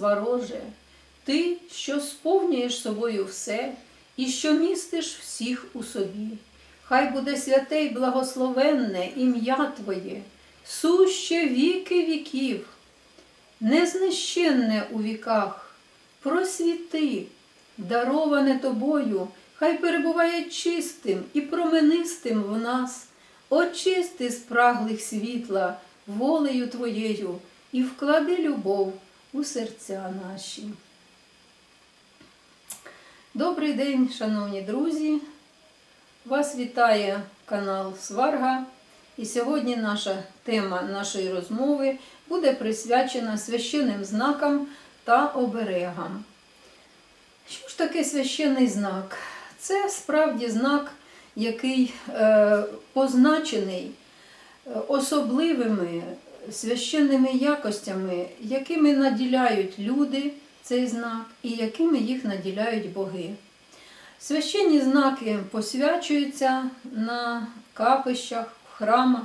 свароже, ти, що сповнюєш собою все і що містиш всіх у собі. Хай буде святе й благословенне ім'я Твоє, суще віки віків, незнищенне у віках, просвіти, дароване тобою, хай перебуває чистим і променистим в нас, очисти спраглих світла волею Твоєю і вклади любов у серця наші. Добрий день, шановні друзі! Вас вітає канал Сварга. І сьогодні наша тема нашої розмови буде присвячена священним знакам та оберегам. Що ж таке священний знак? Це справді знак, який е, позначений е, особливими священними якостями, якими наділяють люди цей знак і якими їх наділяють боги. Священні знаки посвячуються на капищах, в храмах,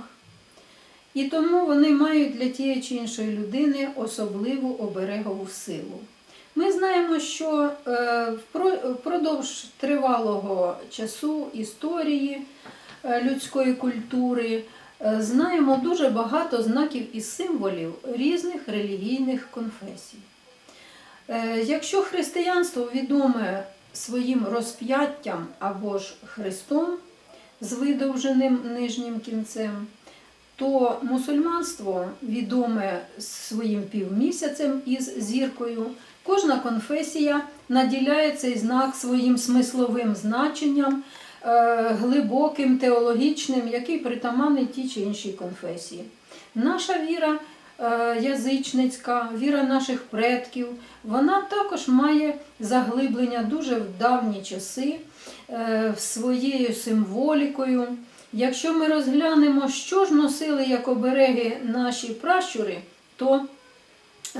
і тому вони мають для тієї чи іншої людини особливу оберегову силу. Ми знаємо, що е, впродовж тривалого часу історії е, людської культури знаємо дуже багато знаків і символів різних релігійних конфесій. Е, Якщо християнство відоме своїм розп'яттям або ж Христом з видовженим нижнім кінцем, то мусульманство відоме своїм півмісяцем із зіркою. Кожна конфесія наділяє цей знак своїм смисловим значенням, е, глибоким, теологічним, який притаманний тій чи іншій конфесії. Наша віра е, язичницька, віра наших предків, вона також має заглиблення дуже в давні часи е, своєю символікою. Якщо ми розглянемо, що ж носили як обереги наші пращури, то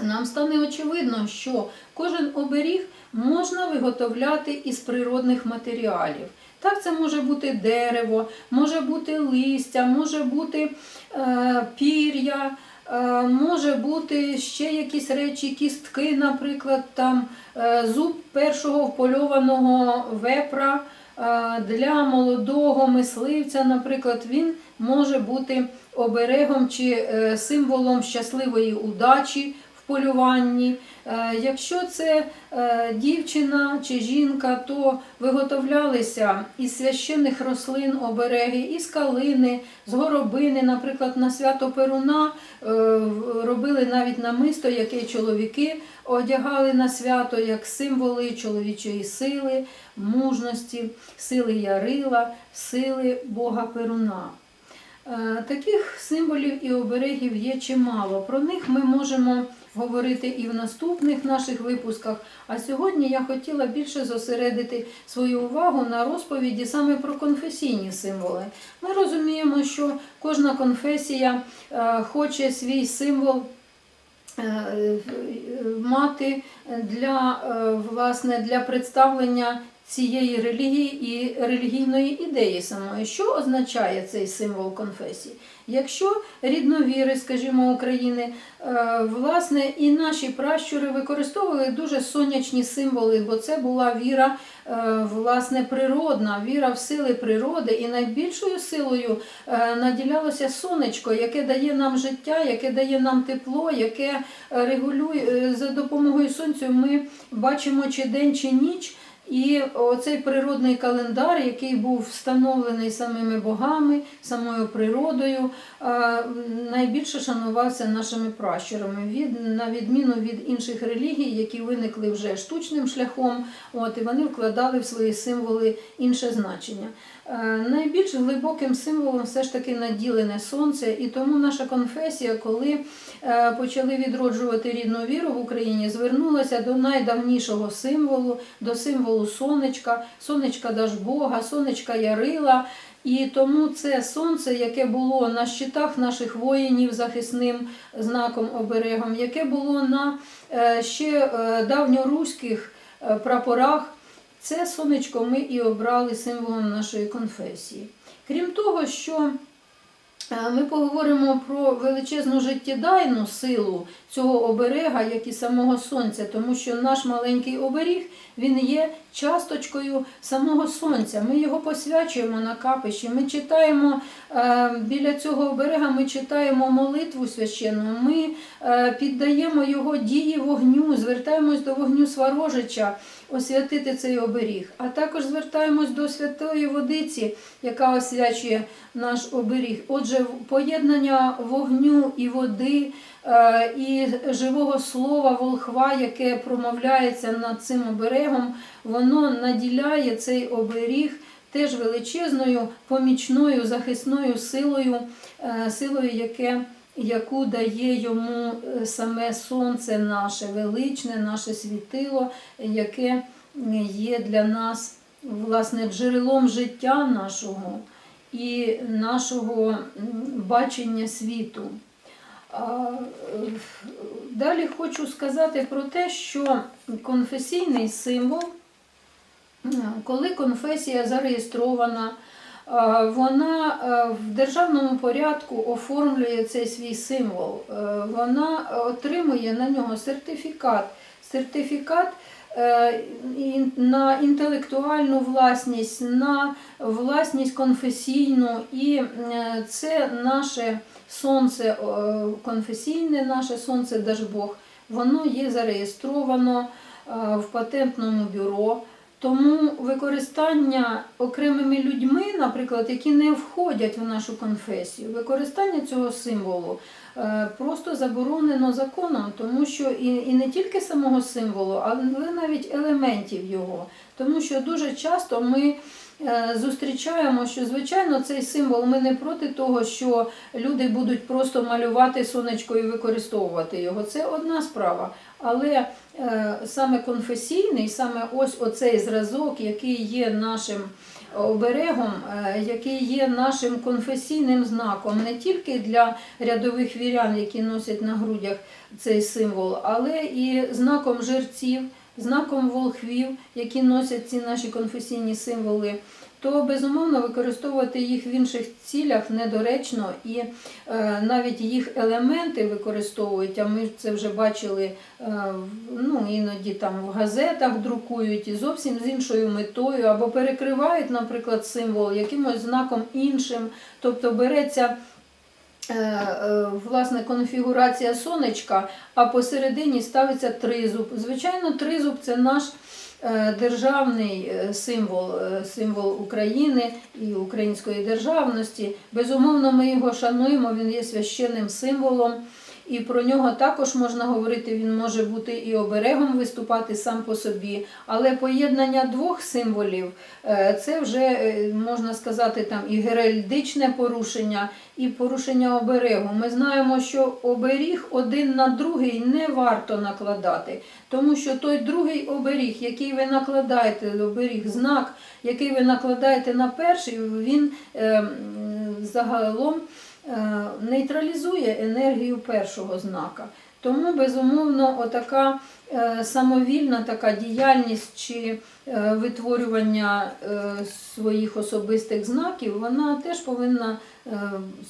нам стане очевидно, що кожен оберіг можна виготовляти із природних матеріалів. Так, це може бути дерево, може бути листя, може бути е, пір'я, е, може бути ще якісь речі, кістки, наприклад, там е, зуб першого впольованого вепра. Е, Для молодого мисливця, наприклад, він може бути оберегом чи е, символом щасливої удачі в полюванні. Е, Якщо це е, дівчина чи жінка, то виготовлялися із священних рослин обереги, із калини, з горобини, наприклад, на свято Перуна е, робили навіть намисто, яке чоловіки одягали на свято як символи чоловічої сили, мужності, сили Ярила, сили Бога Перуна. Таких символів і оберегів є чимало. Про них ми можемо говорити і в наступних наших випусках. А сьогодні я хотіла більше зосередити свою увагу на розповіді саме про конфесійні символи. Ми розуміємо, що кожна конфесія е, хоче свій символ е, мати для, е, власне, для представлення цієї релігії і релігійної ідеї самої. Що означає цей символ конфесії? Якщо рідновіри, скажімо, України, е, власне, і наші пращури використовували дуже сонячні символи, бо це була віра, е, власне, природна, віра в сили природи, і найбільшою силою е, наділялося сонечко, яке дає нам життя, яке дає нам тепло, яке регулює за допомогою сонця. Ми бачимо чи день, чи ніч. І оцей природний календар, який був встановлений самими богами, самою природою, е, найбільше шанувався нашими пращурами, від, на відміну від інших релігій, які виникли вже штучним шляхом, от, і вони вкладали в свої символи інше значення. Е, Найбільш глибоким символом все ж таки наділене сонце, і тому наша конфесія, коли е, почали відроджувати рідну віру в Україні, звернулася до найдавнішого символу, до символу сонечка, сонечка Дажбога, сонечка Ярила. І тому це сонце, яке було на щитах наших воїнів захисним знаком оберегом, яке було на е, ще давньоруських прапорах, це сонечко ми і обрали символом нашої конфесії. Крім того, що Е, Ми поговоримо про величезну життєдайну силу цього оберега, як і самого сонця, тому що наш маленький оберіг він є часточкою самого сонця. Ми його посвячуємо на капищі. Ми читаємо е, біля цього оберега, ми читаємо молитву священну. Ми е, піддаємо його дії вогню, звертаємось до вогню Сварожича освятити цей оберіг. А також звертаємось до святої водиці, яка освячує наш оберіг. Отже, поєднання вогню і води. е, І живого слова волхва, яке промовляється над цим оберегом, воно наділяє цей оберіг теж величезною помічною захисною силою, е, силою, яке, яку дає йому е, саме сонце наше величне, наше світило, яке є для нас власне джерелом життя нашого і нашого бачення світу. Е, Далі хочу сказати про те, що конфесійний символ, коли конфесія зареєстрована, вона е, в державному порядку оформлює цей свій символ. Е, Вона отримує на нього сертифікат. Сертифікат е, на інтелектуальну власність, на власність конфесійну, і е, це наше сонце е, конфесійне, наше сонце Дажбог, воно є зареєстровано е, в патентному бюро. Тому використання окремими людьми, наприклад, які не входять в нашу конфесію, використання цього символу е, просто заборонено законом, тому що і, не тільки самого символу, але навіть елементів його. Тому що дуже часто ми е, зустрічаємо, що звичайно цей символ ми не проти того, що люди будуть просто малювати сонечко і використовувати його. Це одна справа. Але е, саме конфесійний, саме ось оцей зразок, який є нашим оберегом, е, який є нашим конфесійним знаком не тільки для рядових вірян, які носять на грудях цей символ, але і знаком жерців, знаком волхвів, які носять ці наші конфесійні символи. То безумовно використовувати їх в інших цілях недоречно і е, навіть їх елементи використовують. А ми це вже бачили е, ну, іноді там в газетах друкують і зовсім з іншою метою, або перекривають, наприклад, символ якимось знаком іншим. Тобто береться. е, Власне, конфігурація сонечка, а посередині ставиться тризуб. Звичайно, тризуб це наш державний е, символ, е, символ України і української державності. Безумовно, ми його шануємо, він є священним символом. І про нього також можна говорити, він може бути і оберегом виступати сам по собі, але поєднання двох символів е, це вже е, можна сказати там і геральдичне порушення, і порушення оберегу. Ми знаємо, що оберіг один на другий не варто накладати, тому що той другий оберіг, який ви накладаєте, оберіг, знак, який ви накладаєте на перший, він е, загалом нейтралізує енергію першого знака. Тому, безумовно, отака е, самовільна така діяльність чи е, витворювання е, своїх особистих знаків, вона теж повинна е,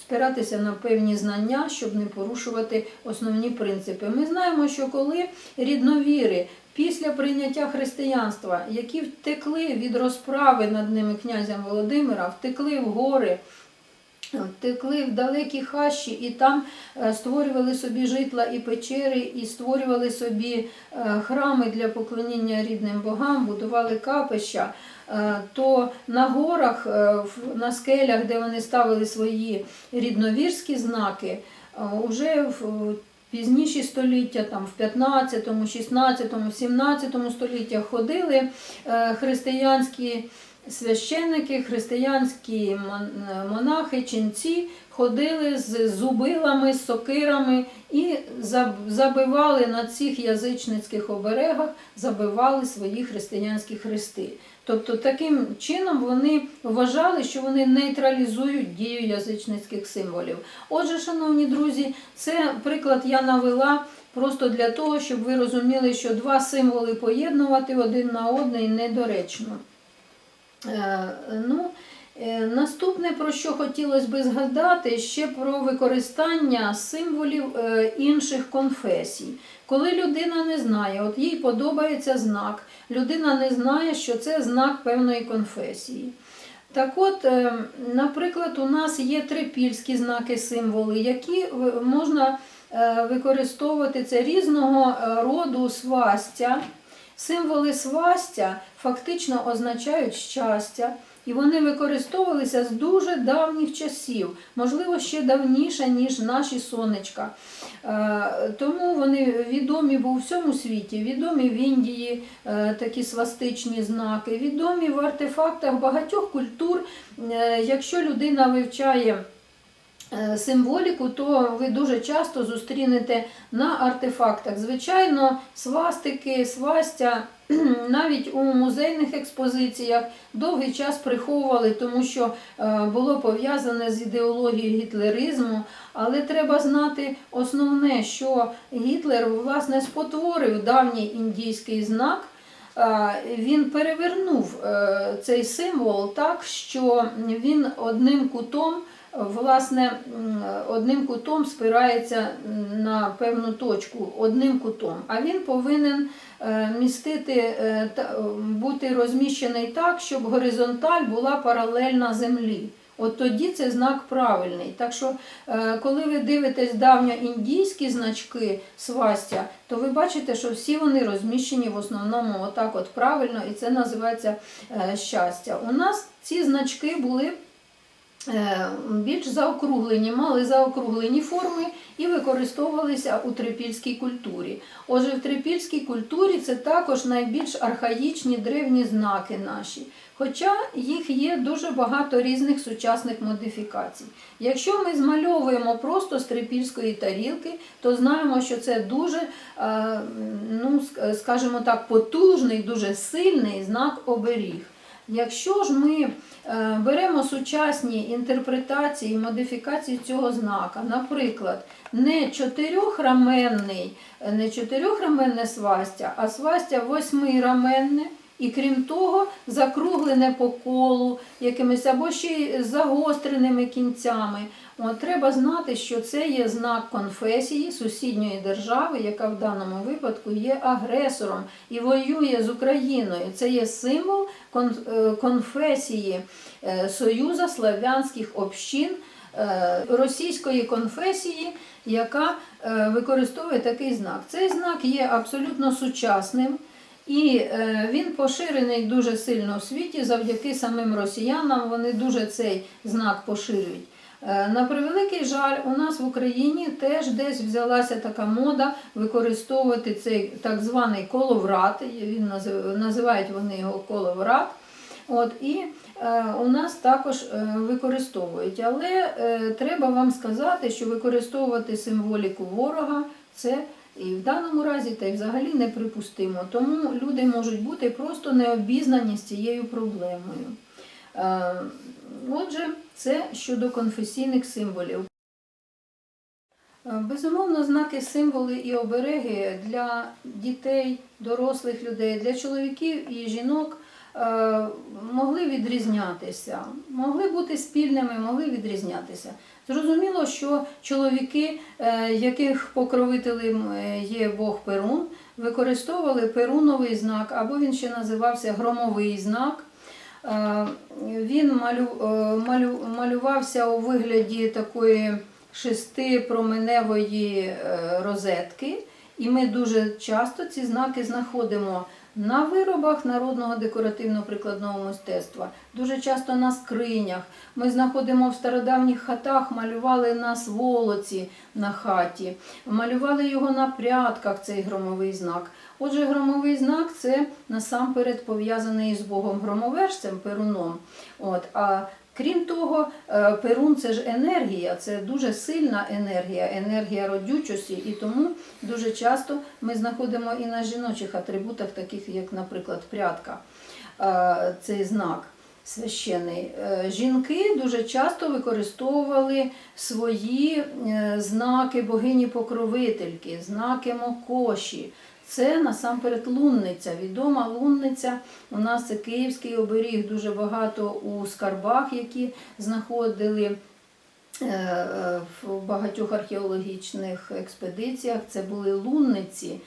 спиратися на певні знання, щоб не порушувати основні принципи. Ми знаємо, що коли рідновіри після прийняття християнства, які втекли від розправи над ними князем Володимира, втекли в гори, втекли в далекі хащі і там е, створювали собі житла і печери, і створювали собі е, храми для поклоніння рідним богам, будували капища. е, То на горах, на скелях, де вони ставили свої рідновірські знаки, е, уже в пізніші століття, там в 15, 16, 17 століттях ходили християнські священники, християнські монахи, ченці ходили з зубилами, з сокирами і забивали на цих язичницьких оберегах, забивали свої християнські хрести. Тобто таким чином вони вважали, що вони нейтралізують дію язичницьких символів. Отже, шановні друзі, це приклад я навела просто для того, щоб ви розуміли, що два символи поєднувати один на одний недоречно. Е, Ну Е, Наступне, про що хотілося би згадати, ще про використання символів е, інших конфесій. Коли людина не знає, от їй подобається знак, людина не знає, що це знак певної конфесії. Так от, наприклад, у нас є трипільські знаки, символи, які можна використовувати це різного роду свастя. Символи свастя фактично означають щастя, і вони використовувалися з дуже давніх часів, можливо, ще давніше, ніж наші сонечка. Е, Тому вони відомі в всьому світі, відомі в Індії е, такі свастичні знаки, відомі в артефактах багатьох культур. Е, Якщо людина вивчає символіку, то ви дуже часто зустрінете на артефактах. Звичайно, свастики, свастя навіть у музейних експозиціях довгий час приховували, тому що е, було пов'язане з ідеологією гітлеризму. Але треба знати основне, що Гітлер власне спотворив давній індійський знак. Е, Він перевернув е, цей символ так, що він одним кутом, власне, одним кутом спирається на певну точку, одним кутом. А він повинен е, містити, е, бути розміщений так, щоб горизонталь була паралельна землі. От тоді це знак правильний. Так що, е, коли ви дивитесь давньоіндійські значки свастя, то ви бачите, що всі вони розміщені в основному отак от правильно, і це називається щастя. У нас ці значки були більш заокруглені, мали заокруглені форми і використовувалися у трипільській культурі. Отже, в трипільській культурі це також найбільш архаїчні древні знаки наші. Хоча їх є дуже багато різних сучасних модифікацій. Якщо ми змальовуємо просто з трипільської тарілки, то знаємо, що це дуже, е, ну, скажімо так, потужний, дуже сильний знак оберіг. Якщо ж ми е, беремо сучасні інтерпретації і модифікації цього знака, наприклад, не чотирьохраменний, не чотирьохраменне свастя, а свастя восьмираменне, і крім того, закруглене по колу якимись або ще й загостреними кінцями. От, треба знати, що це є знак конфесії сусідньої держави, яка в даному випадку є агресором і воює з Україною. Це є символ е, конфесії е, Союза славянських общин е, російської конфесії, яка використовує такий знак. Цей знак є абсолютно сучасним. І він поширений дуже сильно в світі завдяки самим росіянам. Вони дуже цей знак поширюють. Е, На превеликий жаль, у нас в Україні теж десь взялася така мода використовувати цей так званий коловрат. Він називають вони його коловрат. От, і е, у нас також е, використовують. Але е, треба вам сказати, що використовувати символіку ворога це і в даному разі, та й взагалі неприпустимо. Тому люди можуть бути просто необізнані з цією проблемою. Е, Отже, це щодо конфесійних символів. Е, Безумовно, знаки, символи і обереги для дітей, дорослих людей, для чоловіків і жінок е, могли відрізнятися, могли бути спільними, могли відрізнятися. Зрозуміло, що чоловіки, яких покровителем є Бог Перун, використовували перуновий знак, або він ще називався громовий знак. Він малю, е, малю, малювався у вигляді такої шестипроменевої е, розетки, і ми дуже часто ці знаки знаходимо на виробах народного декоративно-прикладного мистецтва, дуже часто на скринях. Ми знаходимо в стародавніх хатах, малювали на сволоці на хаті, малювали його на прядках, цей громовий знак. Отже, громовий знак це насамперед пов'язаний з Богом громовержцем, Перуном. От, а крім того, е, Перун це ж енергія, це дуже сильна енергія, енергія родючості, і тому дуже часто ми знаходимо і на жіночих атрибутах, таких як, наприклад, прядка, е, цей знак. Священний. Е, Жінки дуже часто використовували свої знаки богині-покровительки, знаки Мокоші. Це насамперед лунниця. Відома лунниця. У нас це київський оберіг, дуже багато у скарбах, які знаходили. е, е, В багатьох археологічних експедиціях це були лунниці,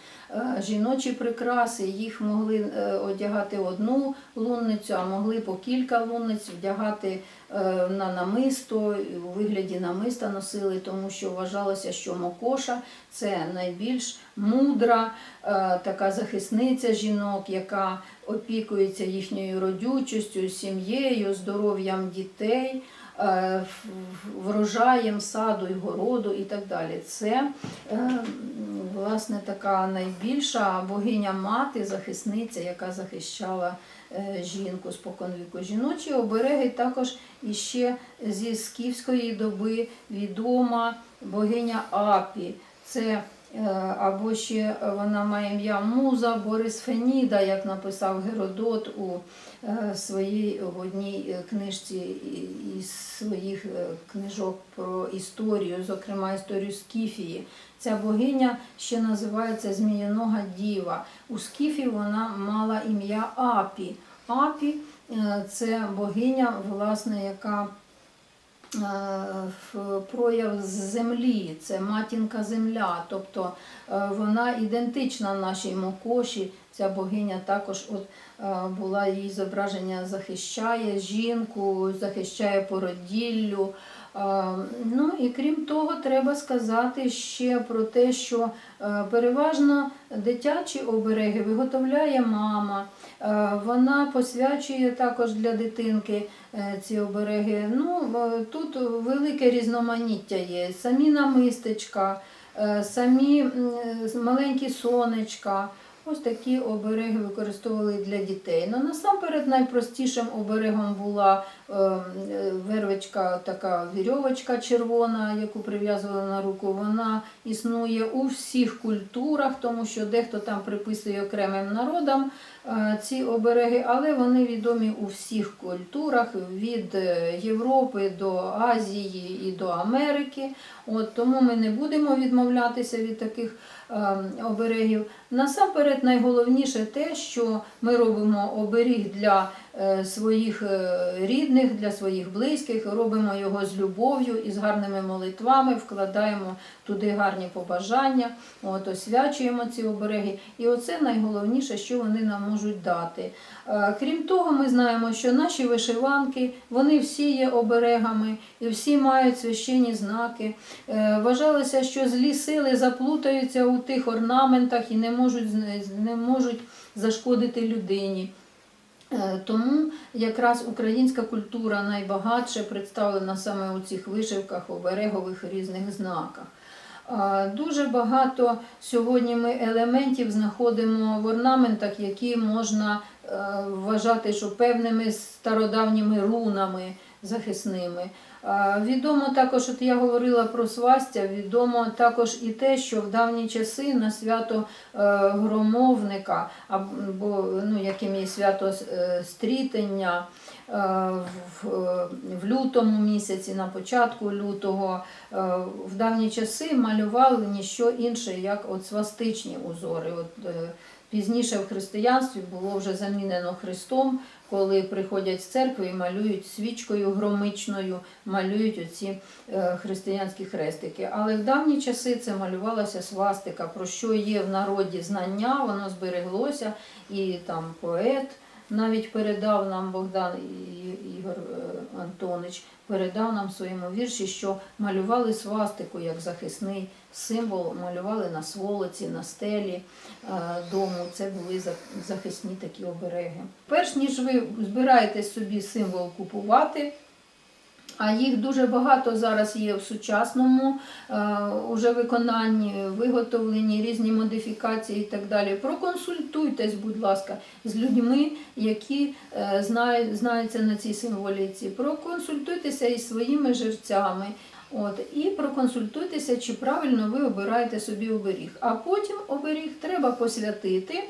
жіночі прикраси. Їх могли е, одягати одну лунницю, а могли по кілька лунниць вдягати е, на намисто, у вигляді намиста носили, тому що вважалося, що Мокоша це найбільш мудра е, така захисниця жінок, яка опікується їхньою родючістю, сім'єю, здоров'ям дітей. е, Врожаєм саду і городу і так далі. Це е, власне така найбільша богиня мати, захисниця, яка захищала е, жінку споконвіку. Жіночі обереги також іще зі скіфської доби відома богиня Апі. Це або ще вона має ім'я Муза Борис Феніда, як написав Геродот у е, своїй в одній е, книжці із своїх е, книжок про історію, зокрема історію Скіфії. Ця богиня ще називається Зміянога Діва. У Скіфі вона мала ім'я Апі. Апі е, це богиня, власне, яка е, прояв землі, це матінка земля, тобто е, вона ідентична нашій Мокоші. Ця богиня також от, е, була її зображення захищає жінку, захищає породіллю. Е, Ну і крім того, треба сказати ще про те, що е, переважно дитячі обереги виготовляє мама. Е, Вона посвячує також для дитинки е, ці обереги. Ну, е, тут велике різноманіття є. Самі намистечка, самі маленькі сонечка. Ось такі обереги використовували для дітей. Ну, насамперед найпростішим оберегом була е, е, вервичка, така вірьовочка червона, яку прив'язували на руку. Вона існує у всіх культурах, тому що дехто там приписує окремим народам е, ці обереги, але вони відомі у всіх культурах від е, Європи до Азії і до Америки. От, тому ми не будемо відмовлятися від таких е, оберегів. Насамперед, найголовніше те, що ми робимо оберіг для е, своїх е, рідних, для своїх близьких, робимо його з любов'ю і з гарними молитвами, вкладаємо туди гарні побажання, от, освячуємо ці обереги. І оце найголовніше, що вони нам можуть дати. Е, Крім того, ми знаємо, що наші вишиванки, вони всі є оберегами і всі мають священні знаки. Вважалося, що злі сили заплутаються у тих орнаментах і не можуть, не можуть зашкодити людині. Е, Тому якраз українська культура найбагатше представлена саме у цих вишивках, оберегових різних знаках. Дуже багато сьогодні ми елементів знаходимо в орнаментах, які можна е, вважати, що певними стародавніми рунами захисними. Відомо також, от я говорила про свастя, відомо також і те, що в давні часи на свято е, громовника, або ну, яким є свято е, стрітення, е, в, лютому місяці, на початку лютого, в давні часи малювали ніщо інше, як от свастичні узори. От, Пізніше в християнстві було вже замінено Христом, коли приходять з церкви і малюють свічкою громичною, малюють оці е, християнські хрестики. Але в давні часи це малювалася свастика, про що є в народі знання, воно збереглося, і там поет навіть передав нам Богдан Ігор е, Антонич, передав нам в своєму вірші, що малювали свастику як захисний символ, малювали на сволоці, на стелі е, дому. Це були захисні такі обереги. Перш ніж ви збираєтесь собі символ купувати. А їх дуже багато зараз є в сучасному е, уже виконанні, виготовлені різні модифікації і так далі. Проконсультуйтесь, будь ласка, з людьми, які е, знають, знаються на цій символіці. Проконсультуйтеся із своїми жерцями. От, і проконсультуйтеся, чи правильно ви обираєте собі оберіг. А потім оберіг треба посвятити.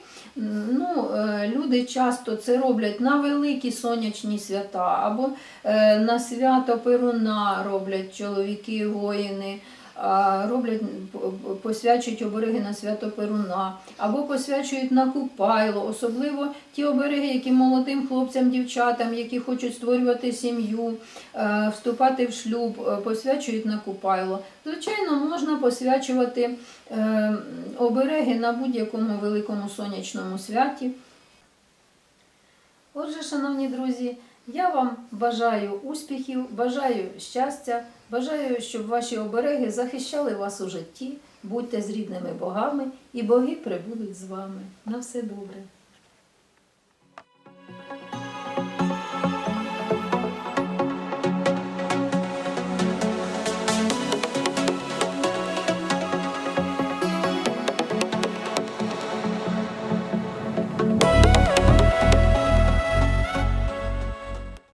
Ну, е, люди часто це роблять на великі сонячні свята або е, на свято Перуна роблять чоловіки, воїни. Роблять, посвячують обереги на свято Перуна, або посвячують на Купайло, особливо ті обереги, які молодим хлопцям, дівчатам, які хочуть створювати сім'ю, е, вступати в шлюб, е, посвячують на Купайло. Звичайно, можна посвячувати е, обереги на будь-якому великому сонячному святі. Отже, шановні друзі, я вам бажаю успіхів, бажаю щастя, бажаю, щоб ваші обереги захищали вас у житті. Будьте з рідними богами, і боги прибудуть з вами. На все добре.